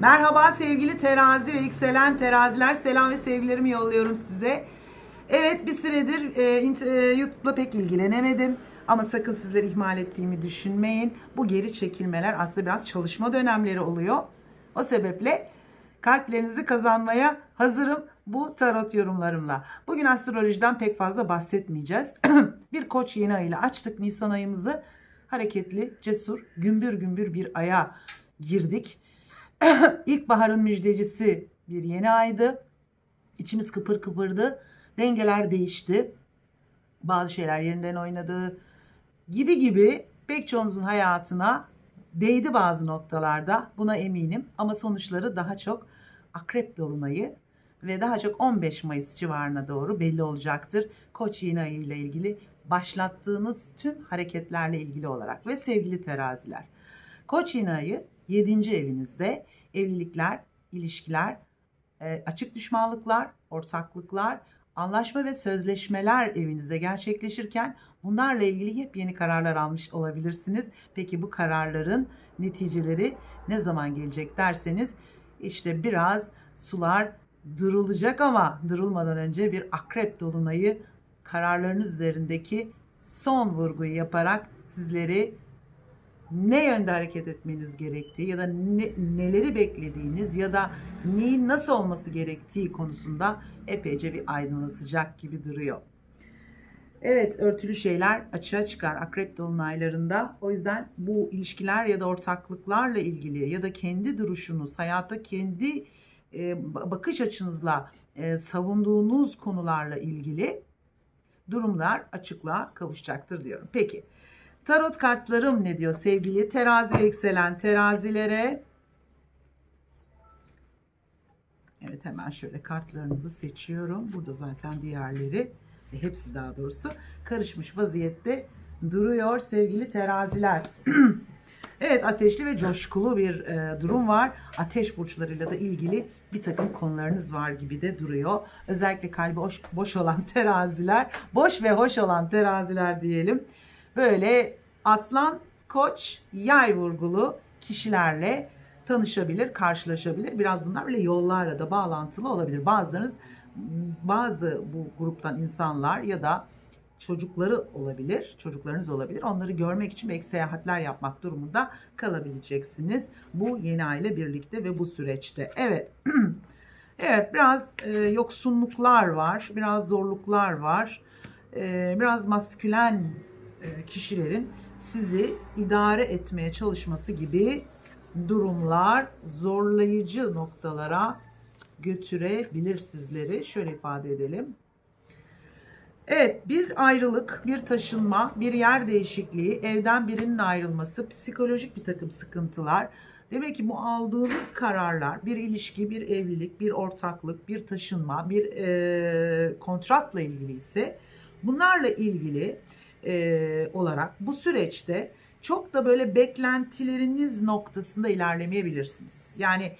Merhaba sevgili terazi ve yükselen teraziler. Selam ve sevgilerimi yolluyorum size. Evet bir süredir e, e, YouTube'la pek ilgilenemedim. Ama sakın sizleri ihmal ettiğimi düşünmeyin. Bu geri çekilmeler aslında biraz çalışma dönemleri oluyor. O sebeple kalplerinizi kazanmaya hazırım bu tarot yorumlarımla. Bugün astrolojiden pek fazla bahsetmeyeceğiz. bir koç yeni ayıyla açtık Nisan ayımızı. Hareketli, cesur, gümbür gümbür bir aya girdik. İlkbaharın müjdecisi bir yeni aydı. İçimiz kıpır kıpırdı. Dengeler değişti. Bazı şeyler yerinden oynadı. Gibi gibi pek çoğunuzun hayatına değdi bazı noktalarda. Buna eminim. Ama sonuçları daha çok akrep dolunayı ve daha çok 15 Mayıs civarına doğru belli olacaktır. Koç yeni ayı ile ilgili başlattığınız tüm hareketlerle ilgili olarak ve sevgili teraziler. Koç yeni ayı 7. evinizde evlilikler, ilişkiler, e, açık düşmanlıklar, ortaklıklar, anlaşma ve sözleşmeler evinizde gerçekleşirken bunlarla ilgili yepyeni kararlar almış olabilirsiniz. Peki bu kararların neticeleri ne zaman gelecek derseniz işte biraz sular durulacak ama durulmadan önce bir akrep dolunayı kararlarınız üzerindeki son vurguyu yaparak sizleri ne yönde hareket etmeniz gerektiği ya da ne- neleri beklediğiniz ya da neyin nasıl olması gerektiği konusunda epeyce bir aydınlatacak gibi duruyor. Evet örtülü şeyler açığa çıkar akrep dolunaylarında. O yüzden bu ilişkiler ya da ortaklıklarla ilgili ya da kendi duruşunuz, hayata kendi e, ba- bakış açınızla e, savunduğunuz konularla ilgili durumlar açıklığa kavuşacaktır diyorum. Peki tarot kartlarım ne diyor sevgili terazi ve yükselen terazilere? Evet hemen şöyle kartlarınızı seçiyorum. Burada zaten diğerleri hepsi daha doğrusu karışmış vaziyette duruyor sevgili teraziler. evet ateşli ve coşkulu bir e, durum var. Ateş burçlarıyla da ilgili bir takım konularınız var gibi de duruyor. Özellikle kalbi boş, boş olan teraziler, boş ve hoş olan teraziler diyelim. Böyle aslan, koç, yay vurgulu kişilerle tanışabilir, karşılaşabilir. Biraz bunlar böyle yollarla da bağlantılı olabilir. Bazılarınız bazı bu gruptan insanlar ya da çocukları olabilir, çocuklarınız olabilir. Onları görmek için belki seyahatler yapmak durumunda kalabileceksiniz. Bu yeni aile birlikte ve bu süreçte. Evet. evet biraz e, yoksunluklar var, biraz zorluklar var. E, biraz maskülen e, kişilerin sizi idare etmeye çalışması gibi durumlar zorlayıcı noktalara götürebilir sizleri. Şöyle ifade edelim. Evet, bir ayrılık, bir taşınma, bir yer değişikliği, evden birinin ayrılması, psikolojik bir takım sıkıntılar. Demek ki bu aldığınız kararlar, bir ilişki, bir evlilik, bir ortaklık, bir taşınma, bir e, kontratla ilgili ise bunlarla ilgili e, olarak bu süreçte çok da böyle beklentileriniz noktasında ilerlemeyebilirsiniz. Yani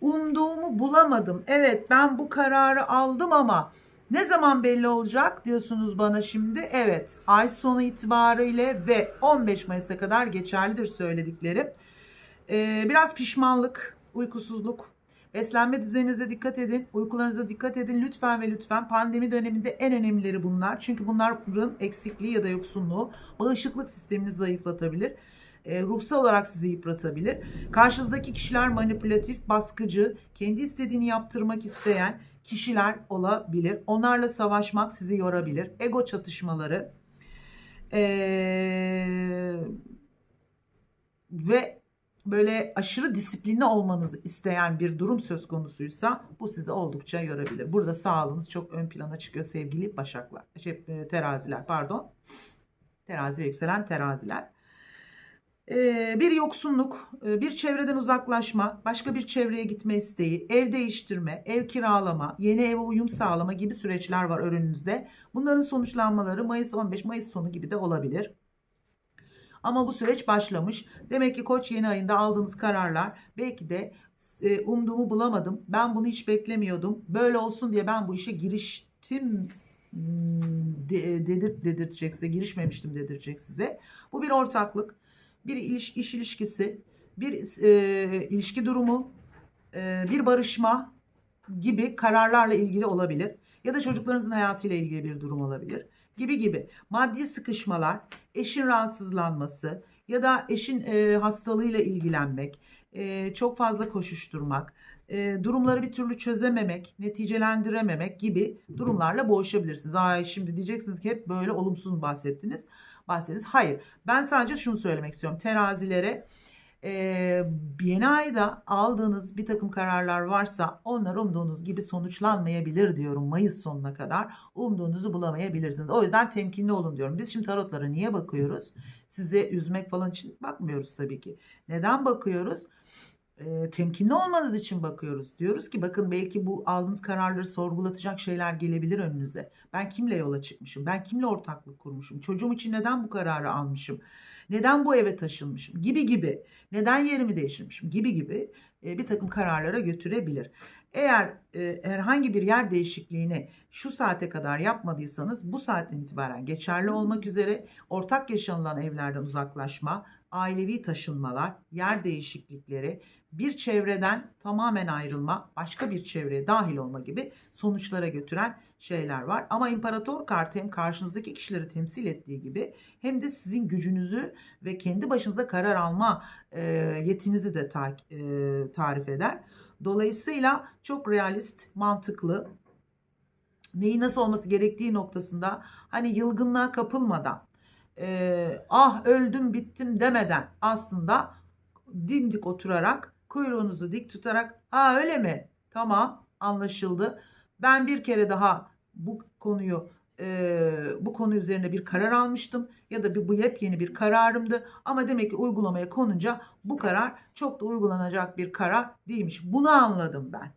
umduğumu bulamadım. Evet ben bu kararı aldım ama ne zaman belli olacak diyorsunuz bana şimdi. Evet ay sonu itibariyle ve 15 Mayıs'a kadar geçerlidir söylediklerim. Ee, biraz pişmanlık, uykusuzluk, beslenme düzeninize dikkat edin, uykularınıza dikkat edin lütfen ve lütfen. Pandemi döneminde en önemlileri bunlar. Çünkü bunların eksikliği ya da yoksunluğu bağışıklık sisteminizi zayıflatabilir. E, ruhsal olarak sizi yıpratabilir. Karşınızdaki kişiler manipülatif, baskıcı, kendi istediğini yaptırmak isteyen kişiler olabilir. Onlarla savaşmak sizi yorabilir. Ego çatışmaları e, ve böyle aşırı disiplinli olmanızı isteyen bir durum söz konusuysa bu sizi oldukça yorabilir. Burada sağlığınız çok ön plana çıkıyor sevgili başaklar, şey, e, teraziler pardon. Terazi ve yükselen teraziler. Ee, bir yoksunluk, e, bir çevreden uzaklaşma, başka bir çevreye gitme isteği, ev değiştirme, ev kiralama, yeni eve uyum sağlama gibi süreçler var önünüzde. Bunların sonuçlanmaları Mayıs 15, Mayıs sonu gibi de olabilir. Ama bu süreç başlamış. Demek ki Koç yeni ayında aldığınız kararlar belki de e, umduğumu bulamadım. Ben bunu hiç beklemiyordum. Böyle olsun diye ben bu işe giriştim hmm, de, dedir, dedirtecek size, girişmemiştim dedirtecek size. Bu bir ortaklık, bir iliş, iş ilişkisi, bir e, ilişki durumu, e, bir barışma gibi kararlarla ilgili olabilir. Ya da çocuklarınızın hayatıyla ilgili bir durum olabilir. Gibi gibi. Maddi sıkışmalar, eşin rahatsızlanması ya da eşin e, hastalığıyla ilgilenmek, e, çok fazla koşuşturmak, e, durumları bir türlü çözememek, neticelendirememek gibi durumlarla boğuşabilirsiniz. Ay şimdi diyeceksiniz ki hep böyle olumsuz bahsettiniz? Bahsettiniz. Hayır. Ben sadece şunu söylemek istiyorum. Terazilere e, yeni ayda aldığınız bir takım kararlar varsa onlar umduğunuz gibi sonuçlanmayabilir diyorum Mayıs sonuna kadar. Umduğunuzu bulamayabilirsiniz. O yüzden temkinli olun diyorum. Biz şimdi tarotlara niye bakıyoruz? Sizi üzmek falan için bakmıyoruz tabii ki. Neden bakıyoruz? e, temkinli olmanız için bakıyoruz. Diyoruz ki bakın belki bu aldığınız kararları sorgulatacak şeyler gelebilir önünüze. Ben kimle yola çıkmışım? Ben kimle ortaklık kurmuşum? Çocuğum için neden bu kararı almışım? Neden bu eve taşınmışım? Gibi gibi. Neden yerimi değiştirmişim? Gibi gibi e, bir takım kararlara götürebilir. Eğer e, herhangi bir yer değişikliğini şu saate kadar yapmadıysanız bu saatten itibaren geçerli olmak üzere ortak yaşanılan evlerden uzaklaşma, ailevi taşınmalar, yer değişiklikleri, bir çevreden tamamen ayrılma, başka bir çevreye dahil olma gibi sonuçlara götüren şeyler var. Ama imparator kartı hem karşınızdaki kişileri temsil ettiği gibi hem de sizin gücünüzü ve kendi başınıza karar alma e, yetinizi de ta, e, tarif eder. Dolayısıyla çok realist, mantıklı, neyi nasıl olması gerektiği noktasında hani yılgınlığa kapılmadan, e, ah öldüm bittim demeden aslında dimdik oturarak kuyruğunuzu dik tutarak ha öyle mi tamam anlaşıldı ben bir kere daha bu konuyu e, bu konu üzerine bir karar almıştım ya da bir, bu yepyeni bir kararımdı ama demek ki uygulamaya konunca bu karar çok da uygulanacak bir karar değilmiş bunu anladım ben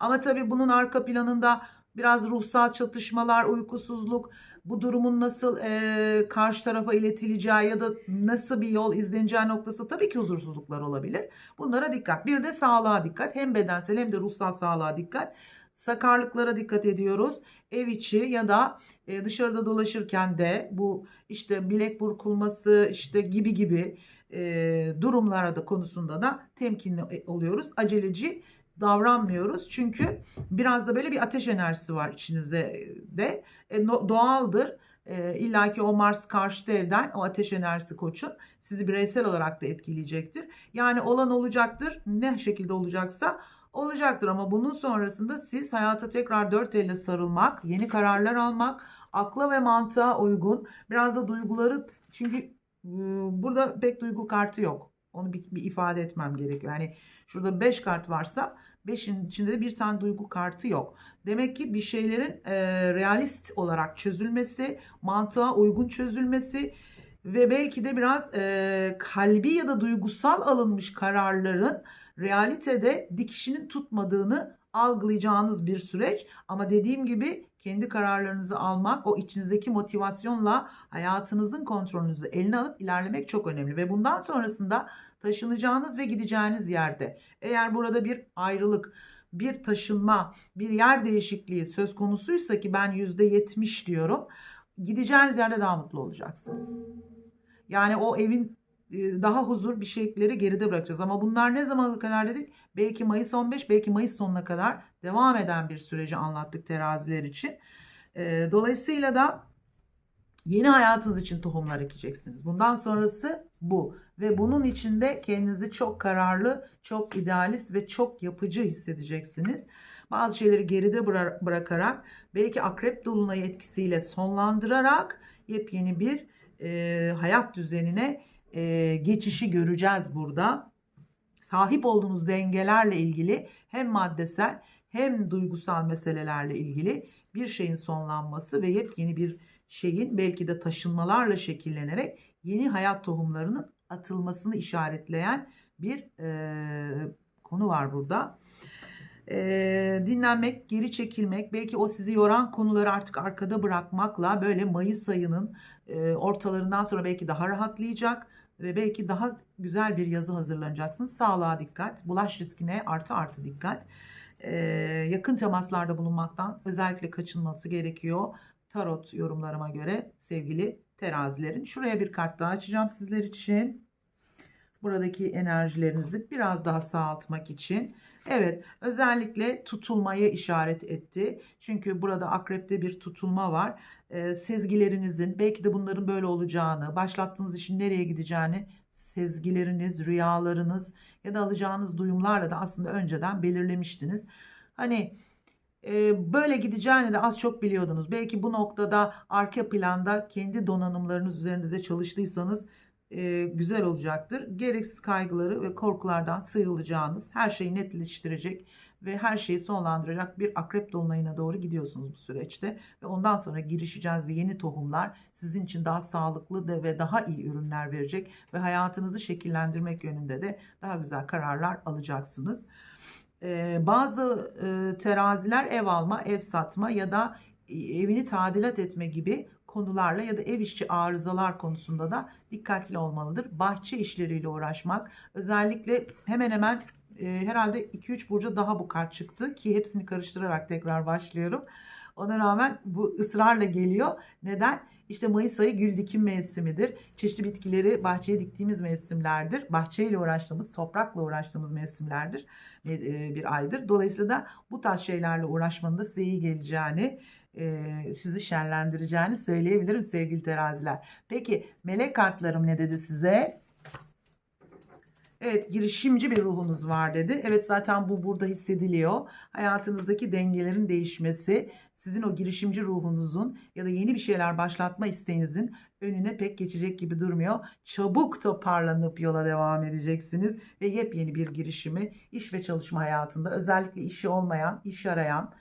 ama tabii bunun arka planında biraz ruhsal çatışmalar uykusuzluk bu durumun nasıl e, karşı tarafa iletileceği ya da nasıl bir yol izleneceği noktası tabii ki huzursuzluklar olabilir. Bunlara dikkat. Bir de sağlığa dikkat. Hem bedensel hem de ruhsal sağlığa dikkat. Sakarlıklara dikkat ediyoruz. Ev içi ya da e, dışarıda dolaşırken de bu işte bilek burkulması işte gibi gibi e, durumlara da konusunda da temkinli oluyoruz. Aceleci davranmıyoruz. Çünkü biraz da böyle bir ateş enerjisi var içinizde de. E, no, doğaldır. E, İlla ki o Mars karşıtı evden o ateş enerjisi koçun sizi bireysel olarak da etkileyecektir. Yani olan olacaktır. Ne şekilde olacaksa olacaktır ama bunun sonrasında siz hayata tekrar dört elle sarılmak, yeni kararlar almak, akla ve mantığa uygun, biraz da duyguları çünkü ıı, burada pek duygu kartı yok. Onu bir, bir ifade etmem gerekiyor. Yani şurada 5 kart varsa 5'in içinde de bir tane duygu kartı yok. Demek ki bir şeylerin e, realist olarak çözülmesi, mantığa uygun çözülmesi ve belki de biraz e, kalbi ya da duygusal alınmış kararların realitede dikişinin tutmadığını algılayacağınız bir süreç. Ama dediğim gibi kendi kararlarınızı almak, o içinizdeki motivasyonla hayatınızın kontrolünüzü eline alıp ilerlemek çok önemli. Ve bundan sonrasında taşınacağınız ve gideceğiniz yerde eğer burada bir ayrılık, bir taşınma, bir yer değişikliği söz konusuysa ki ben %70 diyorum. Gideceğiniz yerde daha mutlu olacaksınız. Yani o evin daha huzur bir şeyleri geride bırakacağız. Ama bunlar ne zamana kadar dedik? Belki Mayıs 15, belki Mayıs sonuna kadar devam eden bir süreci anlattık teraziler için. E, dolayısıyla da yeni hayatınız için tohumlar ekeceksiniz. Bundan sonrası bu. Ve bunun içinde kendinizi çok kararlı, çok idealist ve çok yapıcı hissedeceksiniz. Bazı şeyleri geride bırakarak belki akrep dolunayı etkisiyle sonlandırarak yepyeni bir e, hayat düzenine e, geçişi göreceğiz burada. Sahip olduğunuz dengelerle ilgili hem maddesel hem duygusal meselelerle ilgili bir şeyin sonlanması ve yepyeni bir şeyin belki de taşınmalarla şekillenerek yeni hayat tohumlarının atılmasını işaretleyen bir e, konu var burada. E, dinlenmek, geri çekilmek, belki o sizi yoran konuları artık arkada bırakmakla böyle Mayıs ayının e, ortalarından sonra belki daha rahatlayacak ve belki daha güzel bir yazı hazırlanacaksınız. Sağlığa dikkat, bulaş riskine artı artı dikkat. Ee, yakın temaslarda bulunmaktan özellikle kaçınması gerekiyor. Tarot yorumlarıma göre sevgili terazilerin. Şuraya bir kart daha açacağım sizler için. buradaki enerjilerinizi biraz daha sağaltmak için. Evet, özellikle tutulmaya işaret etti. Çünkü burada akrepte bir tutulma var. Ee, sezgilerinizin belki de bunların böyle olacağını, başlattığınız işin nereye gideceğini sezgileriniz, rüyalarınız ya da alacağınız duyumlarla da aslında önceden belirlemiştiniz. Hani e, böyle gideceğini de az çok biliyordunuz. Belki bu noktada arka planda kendi donanımlarınız üzerinde de çalıştıysanız e, güzel olacaktır. Gereksiz kaygıları ve korkulardan sıyrılacağınız, her şeyi netleştirecek ve her şeyi sonlandıracak bir akrep dolunayına doğru gidiyorsunuz bu süreçte. Ve ondan sonra girişeceğiz ve yeni tohumlar sizin için daha sağlıklı ve daha iyi ürünler verecek ve hayatınızı şekillendirmek yönünde de daha güzel kararlar alacaksınız. Ee, bazı e, teraziler ev alma, ev satma ya da e, evini tadilat etme gibi konularla ya da ev işçi arızalar konusunda da dikkatli olmalıdır. Bahçe işleriyle uğraşmak özellikle hemen hemen e, herhalde 2-3 burca daha bu kart çıktı ki hepsini karıştırarak tekrar başlıyorum. Ona rağmen bu ısrarla geliyor. Neden? İşte Mayıs ayı gül dikim mevsimidir. Çeşitli bitkileri bahçeye diktiğimiz mevsimlerdir. Bahçeyle uğraştığımız, toprakla uğraştığımız mevsimlerdir. Bir, e, bir aydır. Dolayısıyla da bu tarz şeylerle uğraşmanın da size iyi geleceğini, e, sizi şenlendireceğini söyleyebilirim sevgili teraziler. Peki melek kartlarım ne dedi size? Evet girişimci bir ruhunuz var dedi. Evet zaten bu burada hissediliyor. Hayatınızdaki dengelerin değişmesi sizin o girişimci ruhunuzun ya da yeni bir şeyler başlatma isteğinizin önüne pek geçecek gibi durmuyor. Çabuk toparlanıp yola devam edeceksiniz ve yepyeni bir girişimi iş ve çalışma hayatında özellikle işi olmayan, iş arayan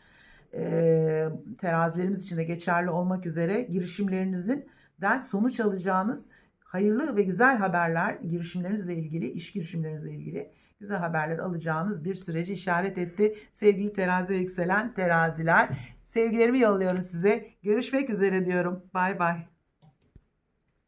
e, terazilerimiz için de geçerli olmak üzere girişimlerinizin den sonuç alacağınız hayırlı ve güzel haberler girişimlerinizle ilgili, iş girişimlerinizle ilgili güzel haberler alacağınız bir süreci işaret etti. Sevgili terazi ve yükselen teraziler. Sevgilerimi yolluyorum size. Görüşmek üzere diyorum. Bay bay.